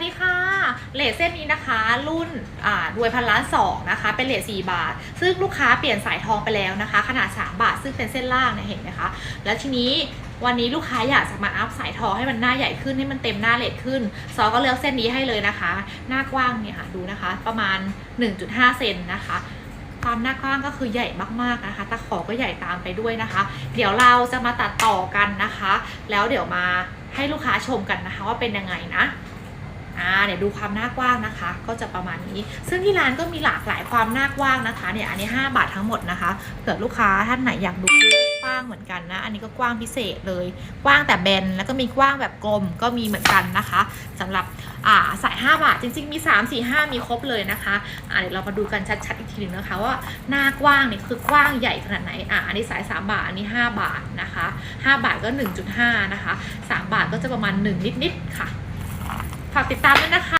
วัสดีค่ะ เลทเส้นนี้นะคะ รุ่นอ่ารวยพันล้านสองนะคะ เป็นเลทสี่บาท ซึ่งลูกค้าเปลี่ยนสายทองไปแล้วนะคะ ขนาด 3 บาท ซึ่งเป็นเส้นล่างเนี่ยเห็นไหมคะ แล้วทีนี้วันนี้ลูกค้าอยากจะมาอัพสายทองให้มันหน้าใหญ่ขึ้นให้มันเต็มหน้าเลทขึ้น ซอก็เลือกเส้นนี้ให้เลยนะคะ หน้ากว้างเนี่ยค่ะดูนะคะ ประมาณ 1.5 เซนนะคะความหน้ากว้างก็คือใหญ่มากๆนะคะ ตะขอก็ใหญ่ตามไปด้วยนะคะ เดี๋ยวเราจะมาตัดต่อกันนะคะ แล้วเดี๋ยวมาให้ลูกค้าชมกันนะคะว่าเป็นยังไงนะ เดี๋ยวดูความหน้ากว้างนะคะ ก็จะประมาณนี้ ซึ่งที่ร้านก็มีหลากหลายความหน้ากว้างนะคะเนี่ยอันนี้ 5 บาททั้งหมดนะคะเผื่อลูกค้าท่านไหนอยากดูกว้างเหมือนกันนะ อันนี้ก็กว้างพิเศษเลย กว้างแต่แบนแล้วก็มีกว้างแบบกลมก็มีเหมือนกันนะคะสำหรับอ่าสาย 5 บาทจริง ๆ มี 3 4 5 มีครบเลยนะคะอ่าเดี๋ยวเรามาดูกันชัดๆอีกทีหนึงนะคะว่าหน้ากว้างเนี่ยคือกว้างใหญ่ขนาดไหนอ่าอันนี้สาย 3 บาทอันนี้ 5 บาทนะคะ 5 บาทก็ 1.5 นะคะ 3 บาทก็จะประมาณ 1 นิดๆค่ะ ฝากติดตามด้วยนะคะ